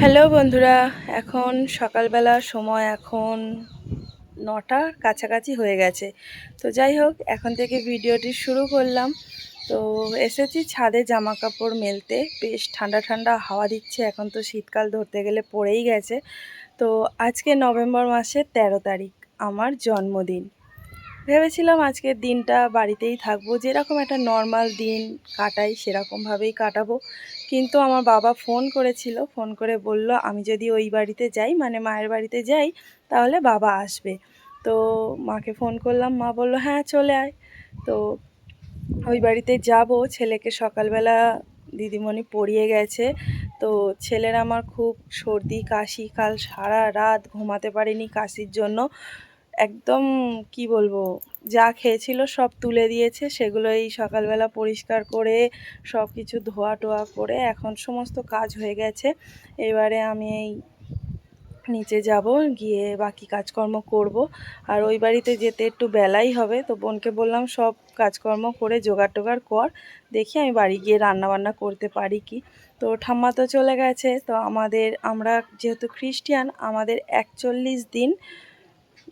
Hello বন্ধুরা, এখন সকালবেলা, সময় এখন নটার কাছাকাছি হয়ে গেছে। তো যাই হোক, এখন থেকে ভিডিওটি শুরু করলাম। তো এসেছি ছাদে জামা কাপড় মেলতে। বেশ ঠান্ডা ঠান্ডা হাওয়া দিচ্ছে, এখন তো শীতকাল ধরতে গেলে পড়েই গেছে। তো আজকে নভেম্বর মাসের ১৩ তারিখ, আমার জন্মদিন। ভেবেছিলাম আজকের দিনটা বাড়িতেই থাকব। যেরকম একটা নর্মাল দিন কাটাই, সেরকমভাবেই কাটাবো। কিন্তু আমার বাবা ফোন করেছিল ফোন করে বলল, আমি যদি ওই বাড়িতে যাই মানে মায়ের বাড়িতে যাই, তাহলে বাবা আসবে। তো মাকে ফোন করলাম, মা বলল হ্যাঁ চলে আয়। তো ওই বাড়িতে যাব। ছেলেকে সকালবেলা দিদিমণি পড়িয়ে গেছে। তো ছেলের আমার খুব সর্দি, কাশি, কাল সারা রাত ঘুমাতে পারিনি কাশির জন্য। একদম কি বলব, যা খেয়েছিল সব তুলে দিয়েছে সেগুলো এই সকালবেলা পরিষ্কার করে সব কিছু ধোয়া টোয়া করে, এখন সমস্ত কাজ হয়ে গেছে। এবারে আমি এই নিচে যাব, গিয়ে বাকি কাজকর্ম করব। আর ওই বাড়িতে যেতে একটু বেলাই হবে, তো বোনকে বললাম, সব কাজকর্ম করে জোগাড় টোগাড় কর, দেখি আমি বাড়ি গিয়ে রান্না বান্না করতে পারি কি। তো ঠাম্মা তো চলে গেছে, তো আমাদের, আমরা যেহেতু খ্রিস্টিয়ান, আমাদের একচল্লিশ দিন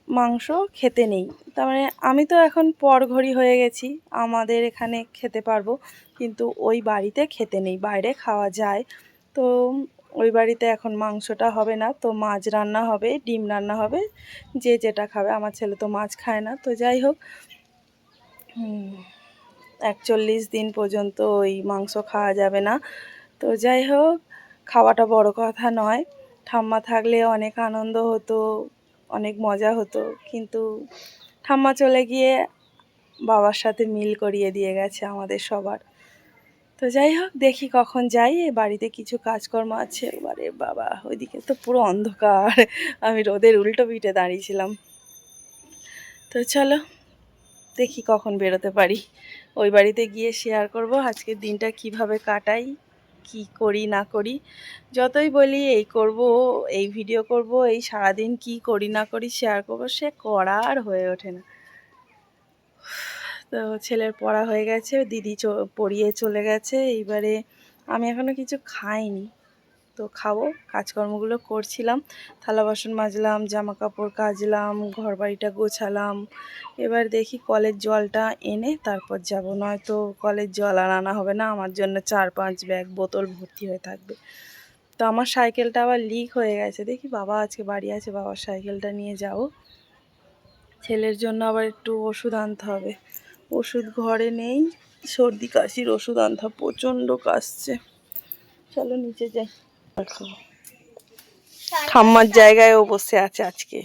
মাংস খেতে নেই। তার মানে আমি তো এখন পরঘড়ি হয়ে গেছি, আমাদের এখানে খেতে পারব, কিন্তু ওই বাড়িতে খেতে নেই, বাইরে খাওয়া যায়। তো ওই বাড়িতে এখন মাংসটা হবে না, তো মাছ রান্না হবে, ডিম রান্না হবে, যে যেটা খাবে, আমার ছেলে তো মাছ খায় না, তো যাই হোক। একচল্লিশ দিন পর্যন্ত ওই মাংস খাওয়া যাবে না। তো যাই হোক, খাওয়াটা বড় কথা নয়। ঠাম্মা থাকলে অনেক আনন্দ হতো অনেক মজা হতো। কিন্তু ঠাম্মা চলে গিয়ে বাবার সাথে মিল করিয়ে দিয়ে গেছে আমাদের সবার। তো যাই হোক, দেখি কখন যাই। বাড়িতে কিছু কাজকর্ম আছে। এবারে বাবা, ওইদিকে তো পুরো অন্ধকার। আমি রোদের উল্টো পিঠে দাঁড়িয়েছিলাম। তো চলো, দেখি কখন বেরোতে পারি। ওই বাড়িতে গিয়ে শেয়ার করব আজকের দিনটা কীভাবে কাটাই। কি করি, না করি, যতই বলি এই করব, এই ভিডিও করব, এই সারাদিন কি করি, না করি শেয়ার করব, সে করা আর হয়ে ওঠে না। তো ছেলের পড়া হয়ে গেছে, দিদি পড়িয়ে চলে গেছে, এইবারে আমি এখনও কিছু খাইনি। তো খাব, কাজকর্মগুলো করছিলাম। থালা বাসন মাজলাম জামা কাপড় কাচলাম ঘর বাড়িটা গোছালাম। এবার দেখি কলের জলটা এনে তারপর যাব। নয়তো কলের জল আর আনা হবে না, আমার জন্য চার পাঁচ ব্যাগ বোতল ভর্তি হয়ে থাকবে। তো আমার সাইকেলটা আবার লিক হয়ে গেছে। দেখি বাবা আজকে বাড়ি আছে, বাবার সাইকেলটা নিয়ে যাব। ছেলের জন্য আবার একটু ওষুধ আনতে হবে। ওষুধ ঘরে নেই, সর্দি কাশির ওষুধ আনতে প্রচণ্ড কাশছে। চলো নিচে যাই। ঠাম্মার জায়গায় ও বসে আছে আজকে।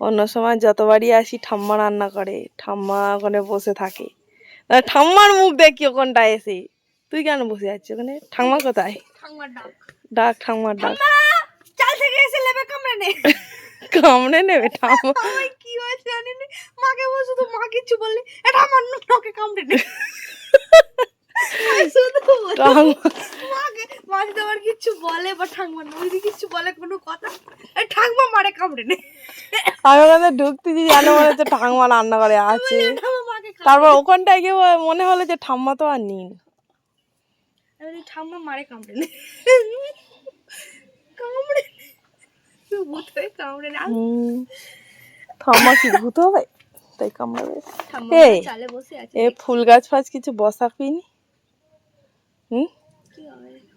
অন্য সময় যতবারই আসি ঠাম্মা রান্না করে ঠাম্মা ওখানে বসে থাকে। ঠাম্মার মুখ দেখি ওখানটায় এসে। তুই কেন বসে আছিস ওখানে? ঠাম্মা কোথায়? ডাক। ডাক ঠাম্মার ডাক। চাল থেকে এসে কামড়ে নে। কামড়ে নেবে ঠাম্মা? কি হয়েছে জানি না। মাকে বলছো তো মা কিছু বললে এটা আমার নাকে কামড়ে নে। শুধু ঠাম্মা মাকে মা যদি আমার কিছু বলে বা ঠাকমা না যদি কিছু বলে কোনো কথা ঠাকমা মারে কামড়ে নে। আমি ওখানে ঢুকতেছি জানো মনে হচ্ছে ঠাম্মা রান্না করে আছে। ঠাকমা তারপর ওখানটায় গিয়ে মনে হলো যে ঠাম্মা তো আর নেই। বলি, ঠাকমা মারে কামড়ে নে। কামড়ে ভূত হয়ে কামড়ে না। ঠাম্মা কি ভূত হবে? তাই কামড়াবে। এই, এ ফুল গাছ ফাছ কিছু বসাবিনি হুম? কি হবে? ঠাম্মা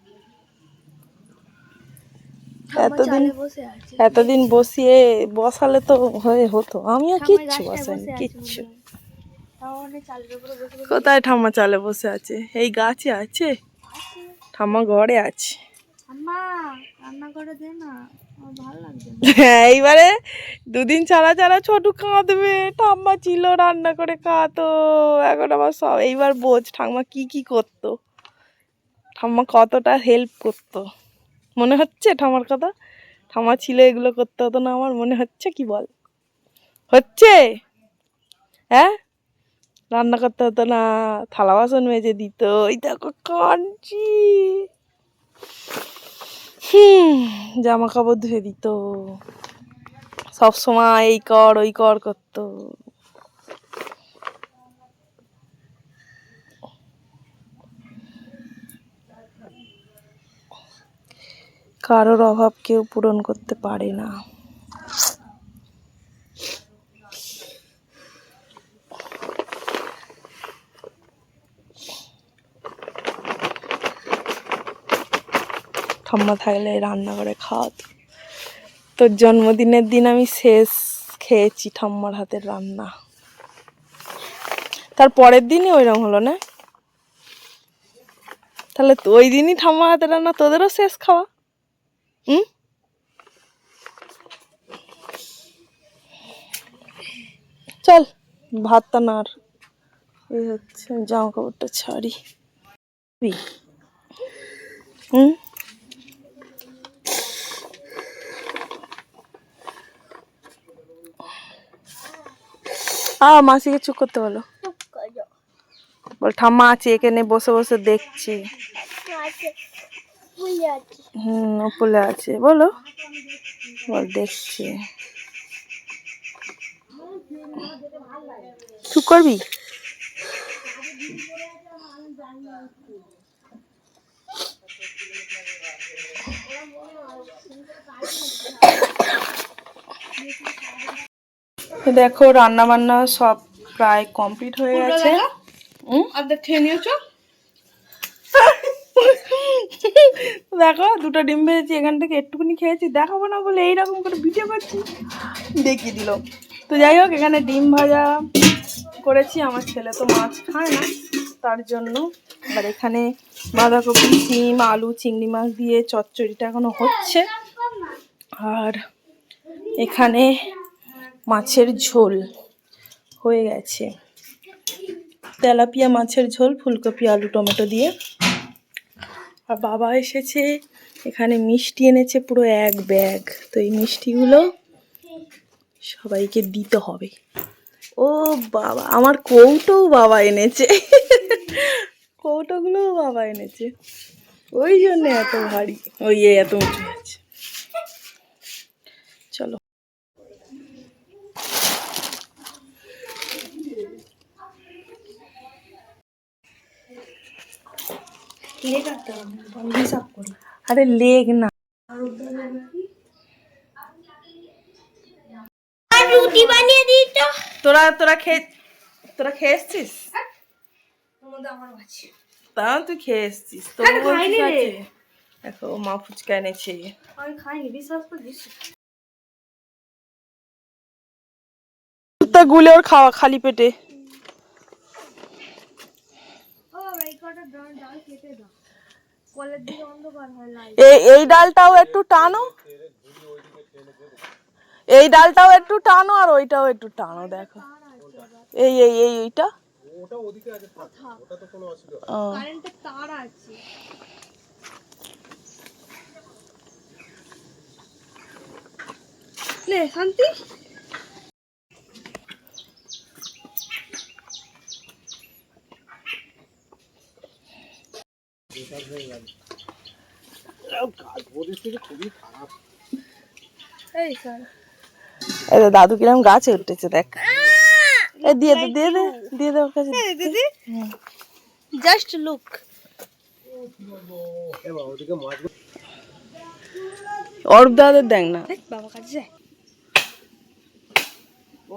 এতদিন এতদিন বসিয়ে বসালে তো হয়ে হতো। আমিও কিচ্ছু বসাইনি কিচ্ছু। কোথায় ঠাম্মা চালে বসে আছে? এই গাছে আছে? ঠাম্মা ঘরে আছে। হ্যাঁ এইবারে দুদিন ছাড়া ছাড়া ছোটু কাঁদবে। ঠাম্মা ছিল রান্না করে খাতো। এখন আবার সব এইবার বোঝ ঠাম্মা কি কি করতো। ঠাম্মা কতটা হেল্প করতো। মনে হচ্ছে? ঠামার কথা? ঠামা ছিল, এগুলো করতে হতো না আমার, মনে হচ্ছে কি বল? হচ্ছে? হ্যাঁ? রান্না করতে হতো না, থালা বাসন মেজে দিত ওই দেখো কাঁদছি হুম, জামা কাপড় ধুয়ে দিত। সব সময় এই কর, ওই কর করতো। কারোর অভাব কেউ পূরণ করতে পারে না। ঠাম্মা থাকলে রান্না করে খাওয়াতো। তোর জন্মদিনের দিন আমি শেষ খেয়েছি ঠাম্মার হাতের রান্না। তার পরের দিনই ওইরকম হলো না? তাহলে ওই দিনই ঠাম্মা হাতের রান্না, তোদেরও শেষ খাওয়া। হুম? চল, ভাতটা নাড়। এই হচ্ছে জামা কাপড়টা ছাড়ি। হুম? আ মাসিকে চুপ করতে বলো। বল, ঠাম্মা আছে, এখানে বসে বসে দেখছি। হুম উপলে আছে। বলো। বল দেখছি। চুপ করবি? দেখো রান্না বান্না সব প্রায় কমপ্লিট হয়ে গেছে। অর্ধেক খেয়ে নিয়েছো? দেখো, দুটো ডিম ভেজেছি, এখান থেকে একটুখানি খেয়েছি, দেখাবো না বলে এইরকম করে ভিডিও করছি। দেখিয়ে দিল। তো যাই হোক, এখানে ডিম ভাজা করেছি, আমার ছেলে তো মাছ খায় না, তার জন্য। আর এখানে বাঁধাকপি, সিম, আলু, চিংড়ি মাছ দিয়ে চচ্চড়িটা এখনও হচ্ছে। আর এখানে মাছের ঝোল হয়ে গেছে। তেলাপিয়া মাছের ঝোল, ফুলকপি, আলু, টমেটো দিয়ে। আর বাবা এসেছে। এখানে মিষ্টি এনেছে পুরো এক ব্যাগ। তো এই মিষ্টিগুলো সবাইকে দিতে হবে। ও বাবা, আমার কৌটোও বাবা এনেছে। কৌটোগুলোও বাবা এনেছে। ওই জন্য এত ভারী। ওই এত উঁচু আছে চলো আরে লেগ না। রুটি বানিয়ে দিই তো। তোরা তোরা খেয়ে তোরা খেয়ে এসছিস? তা তুই খেয়ে এসছিস তো খাইনি দেখো মা ফুচকা এনেছে। আমি খাইনি বিশ্বাস করে গুলে ওর খাওয়া খালি পেটে ও এই কটা ডাল ডাল কেটে দাও কলের দিকে অন্ধকার হয় লাইট এই এই ডালটাও একটু টানো। এই ডালটাও একটু টানো আর ওইটাও একটু টানো দেখো। এই এই এই এইটা? ও, কারেন্টের তার আছে। নে শান্তি? এই স্যার এই যে দাদু কিরম গাছে উঠেছে দেখ। এই দিয়ে দে দিয়ে দে দিয়ে দে ওর কাছে। দিদি জাস্ট লুক অরূপ দাদের দেখ না। বাবা কাছে যায় ও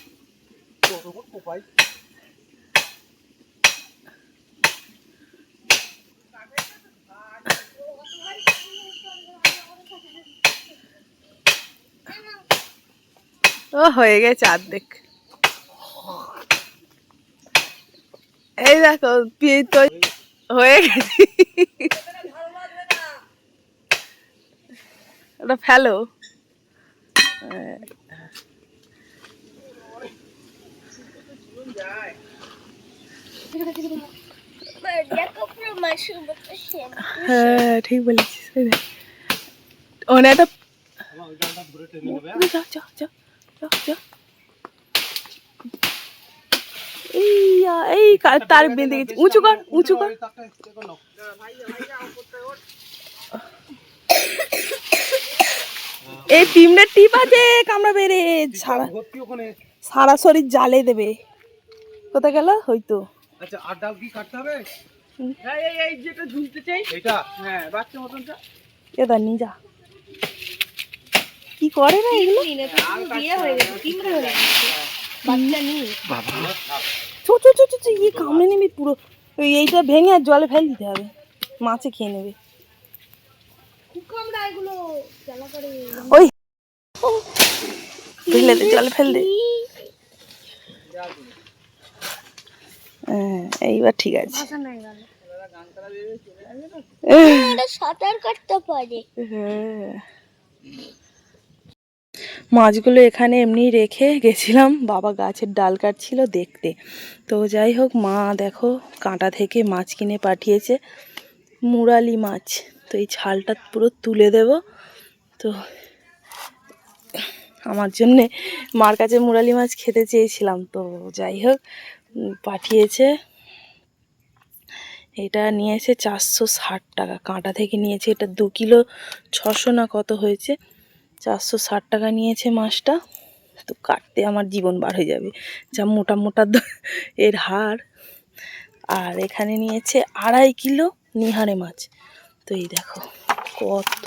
হয়ে গেছে অর্ধেক। এই দেখো পি- তো হয়ে গেছে। ওটা ফেলো। হ্যাঁ ঠিক বলেছিস যা এই তার বেঁধে গেছে। উঁচু কর উঁচু কর। এই পিমড়ের টিপ আছে কামড়া বেড়ে সারা সারা শরীর জালে দেবে। কোথায় গেল? হয়তো। আচ্ছা আর ডাল কি কাটতে হবে? এই এই এই যেটা ঝুলতে চাই। এটা হ্যাঁ বাচ্চা মতনটা এদা নিয়ে যা। কি করে না এগুলো? বিয়ে হয়ে গেছে তিনটে হয়ে গেছে। বাচ্চা নেই বাবা। চো চো চো চো চো, ইয়ে কামড়ে নেবে পুরো। এইটা ভেঙে আর জলে ফেল দিতে হবে। মাছে খেয়ে নেবে। কুকামড়া এগুলো ওই। ফেলে দে। জলে ফেল দে হ্যাঁ, এইবার ঠিক আছে। হ্যাঁ। সাঁতার কাটতে পারে হ্যাঁ। মাছগুলো এখানে এমনি রেখে গেছিলাম বাবা গাছের ডাল কাটছিল দেখতে। তো যাই হোক মা দেখো কাঁটা থেকে মাছ কিনে পাঠিয়েছে মুরালি মাছ। তো এই ছালটা পুরো তুলে দেব। তো আমার জন্যে মার কাছে মুরালি মাছ খেতে চেয়েছিলাম। তো যাই হোক পাঠিয়েছে। এটা নিয়েছে চারশো ষাট টাকা। কাঁটা থেকে নিয়েছে, এটা দু কিলো ছশো না কত হয়েছে? চারশো ষাট টাকা নিয়েছে মাছটা। তো কাটতে আমার জীবন বার হয়ে যাবে। যা মোটা মোটা এর হাড়। আর এখানে নিয়েছে আড়াই কিলো নিহারে মাছ। তো এই দেখো, কত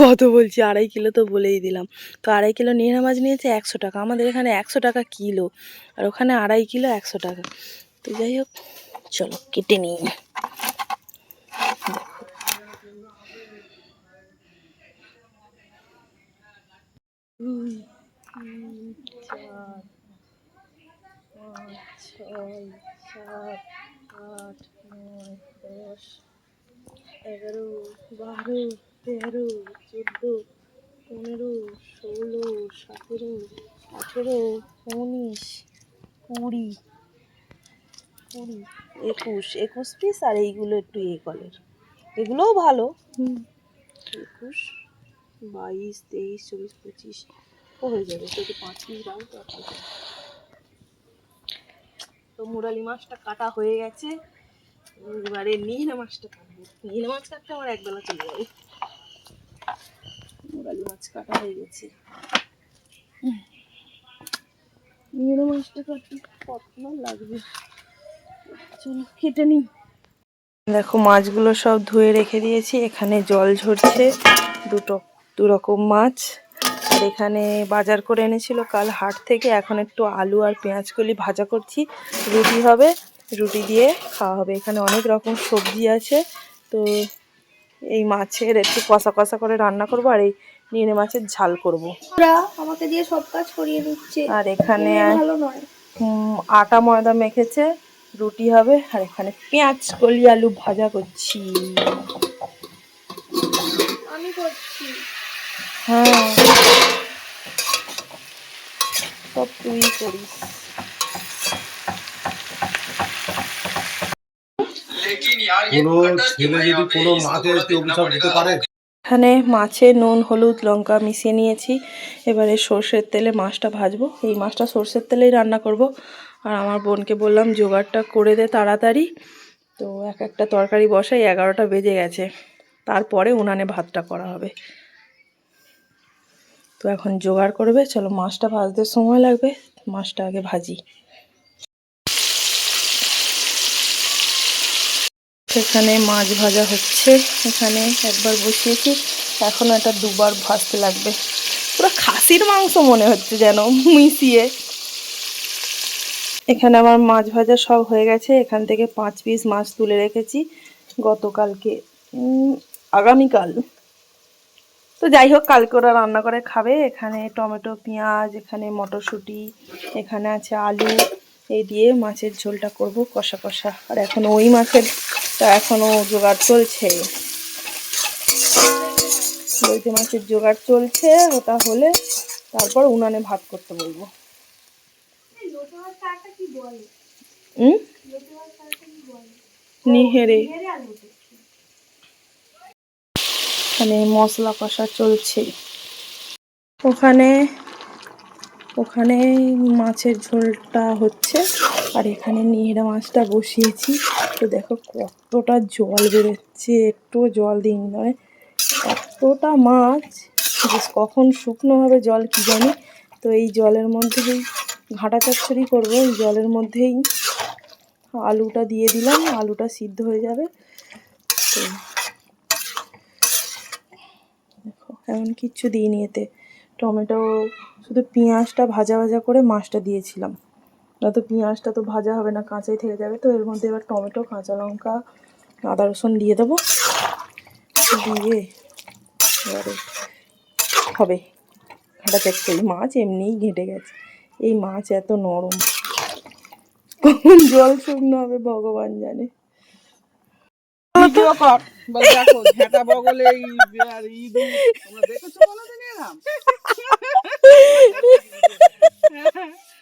কত বলছি? আড়াই কিলো তো বলেই দিলাম। তো আড়াই কিলো নিহারে মাছ নিয়েছে একশো টাকা। আমাদের এখানে একশো টাকা কিলো। আর ওখানে আড়াই কিলো একশো টাকা। তো যাই হোক, চলো কেটে নিই। এগারো বারো তেরো চোদ্দ পনেরো ষোলো সতেরো আঠেরো উনিশ কুড়ি কুড়ি একুশ। একুশ পিস আর এইগুলো একটু এ কলের এগুলোও ভালো। একুশ বাইশ তেইশ চব্বিশ পঁচিশ ও হয়ে যাবে। যদি পাঁচ পিস দাও তো মুরালি মাছটা কাটা হয়ে গেছে। এবারে নিহনা মাছটা কাটবো। নিহনা মাছ কাটতে আমার একবেলা চলে যাবে। মুরালি মাছ কাটা হয়ে গেছে। নিহনা মাছটা কাটতে কতক্ষণ লাগবে। চলো কেটে নিই। দেখো মাছগুলো সব ধুয়ে রেখে দিয়েছি। এখানে জল ঝরছে দুটো দু রকম মাছ। আর এখানে বাজার করে এনেছিল কাল হাট থেকে। এখন একটু আলু আর পেঁয়াজ কলি ভাজা করছি। রুটি হবে রুটি দিয়ে খাওয়া হবে। এখানে অনেক রকম সবজি আছে। তো এই মাছের একটু কষা কষা করে রান্না করব আর এই নিয়ে মাছের ঝাল করব। আমাকে দিয়ে সব কাজ করিয়ে দিচ্ছে। আর এখানে আটা ময়দা মেখেছে রুটি হবে আর এখানে পেঁয়াজ কলি আলু ভাজা করছি। আমি করছি। হ্যাঁ। সব তুই করিস। কোনো ছেলে যদি কোনো মাকে একটু অভিশাপ দিতে পারে? এখানে মাছে নুন হলুদ লঙ্কা মিশিয়ে নিয়েছি। এবারে সর্ষের তেলে মাছটা ভাজবো। এই মাছটা সর্ষের তেলেই রান্না করব। আর আমার বোনকে বললাম জোগাড়টা করে দে তাড়াতাড়ি। তো এক একটা তরকারি বসাই এগারোটা বেজে গেছে। তারপরে উনানে ভাতটা করা হবে। তো এখন জোগাড় করবে। চলো মাছটা ভাজতে সময় লাগবে। মাছটা আগে ভাজি। এখানে মাছ ভাজা হচ্ছে। এখানে একবার বসিয়েছি। এখন এটা দুবার ভাজতে লাগবে। পুরো খাসির মাংস মনে হচ্ছে যেন মিশিয়ে। এখানে আমার মাছ ভাজা সব হয়ে গেছে। এখান থেকে পাঁচ পিস মাছ তুলে রেখেছি। গতকালকে আগামীকাল। তো যাই হোক, কালকে ওরা রান্না করে খাবে। এখানে টমেটো, পেঁয়াজ, এখানে মটরশুঁটি, এখানে আছে আলু। এই দিয়ে মাছের ঝোলটা করব কষা কষা। আর এখন ওই মাছের তা এখনও জোগাড় চলছে। বলতে মাছের জোগাড় চলছে, ওটা হলে তারপর উনানে ভাত করতে বলব। নিহেরে। মশলা কষা চলছে। ওখানে ওখানে মাছের ঝোলটা হচ্ছে, আর এখানে নিহেরা মাছটা বসিয়েছি। তো দেখো কতটা জল বেরোচ্ছে, একটু জল দিইনি মানে এতটা মাছ। কখন শুকনো হবে জল কী জানি। তো এই জলের মধ্যেই ঘাটা চচ্চড়ি করব, এই জলের মধ্যেই আলুটা দিয়ে দিলাম, আলুটা সিদ্ধ হয়ে যাবে। তো দেখো, এমন কিচ্ছু দিইনি এতে। টমেটো, শুধু পেঁয়াজটা ভাজা ভাজা করে মাছটা দিয়েছিলাম। নয়তো পেঁয়াজটা তো ভাজা হবে না কাঁচাই থেকে যাবে। তো এর মধ্যে এবার টমেটো কাঁচা লঙ্কা আদা রসুন দিয়ে দেবো। দিয়ে এবারে হবে। ঘাটা এই মাছ এমনিই ঘেঁটে গেছে। এই মাছ এত নরম। কখন জল শুকনো হবে ভগবান জানে। দেখেছ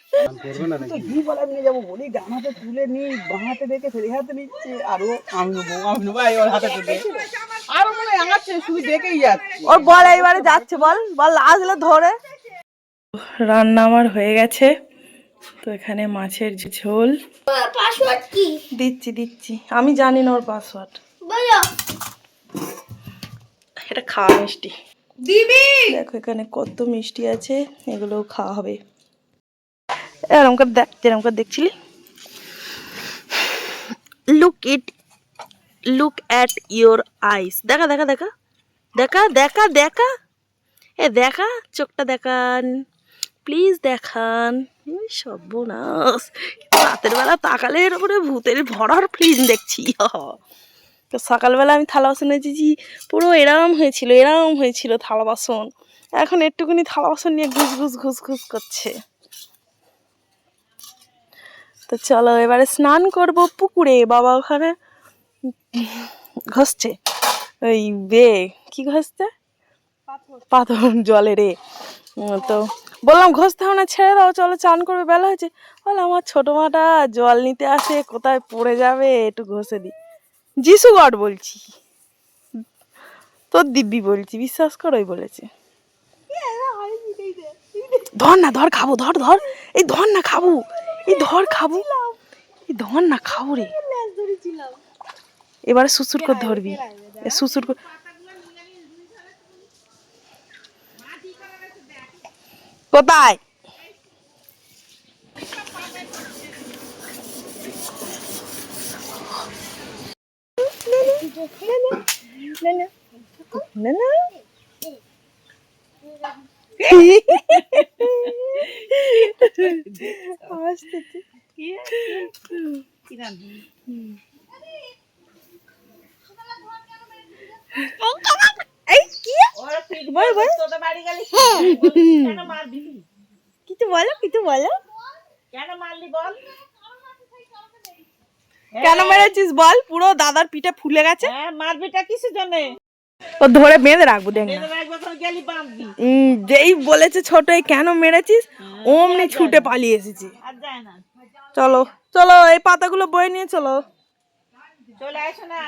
ঘি বলা নিয়ে যাব বলি হাতে তুলে নি বাঁ হাতে রেখে ফের হাতে নিচ্ছে আরও আমি নেব আমি নেব ওর হাতে তুলে আরও মনে আঙাচ্ছে শুধু দেখেই যাচ্ছে। ওর বল এইবারে যাচ্ছে বল বল আসলে ধরে। রান্না আমার হয়ে গেছে তো এখানে মাছের যে ঝোল। পাসওয়ার্ড কি? দিচ্ছি দিচ্ছি আমি জানি না ওর পাসওয়ার্ড। বলো। এটা খাওয়া মিষ্টি। দিবি? দেখো এখানে কত মিষ্টি আছে এগুলো খাওয়া হবে। এরম করে দেখ যেরম করে দেখছিলি। Look it look at eyes দেখা দেখা দেখা। দেখা দেখা দেখা। এ, দেখা, চোখটা দেখান। প্লিজ দেখান। সর্বনাশ। রাতের বেলা তাকালে এর ভূতের ভরার ফিল্ম দেখছি। তো সকালবেলা আমি থালা বাসন এনেছি পুরো এরম হয়েছিল এরম হয়েছিল থালা বাসন। এখন একটুখানি থালা বাসন নিয়ে ঘুষ ঘুষ ঘুষ ঘুষ করছে। তো চলো এবারে স্নান করব পুকুরে বাবা ওখানে ঘষছে। ওই বে কি ঘষছে? পাথর। জলে রে। তো বললাম ঘষতে হবে না ছেড়ে দাও চলো চান করবে। বেলা হয়েছে। বলে আমার ছোটো মাটা জল নিতে আসে কোথায় পড়ে যাবে একটু ঘষে দিই যিশু গড বলছি। তোর দিব্যি বলছি। বিশ্বাস করোই বলেছে। ধর না ধর খাব ধর ধর। এই ধর না খাব। এই ধর খাব এই ধর না খাব রে এবারে সুসুর করে ধরবি এ সুসুর করে কোথায় না না আসতেছে কিছু বলো কিছু বলো কেন মারলি বল কেন মেরেছিস বল? পুরো দাদার পিঠে ফুলে গেছে। হ্যাঁ মারবিটা কিসের জন্য? ও ধরে বেঁধে রাখব দেখ যেই বলেছে ছোট কেন মেরেছিস? অমনি ছুটে পালিয়ে এসেছি। চলো চলো এই পাতাগুলো বয়ে নিয়ে চলো। চলে আসো না।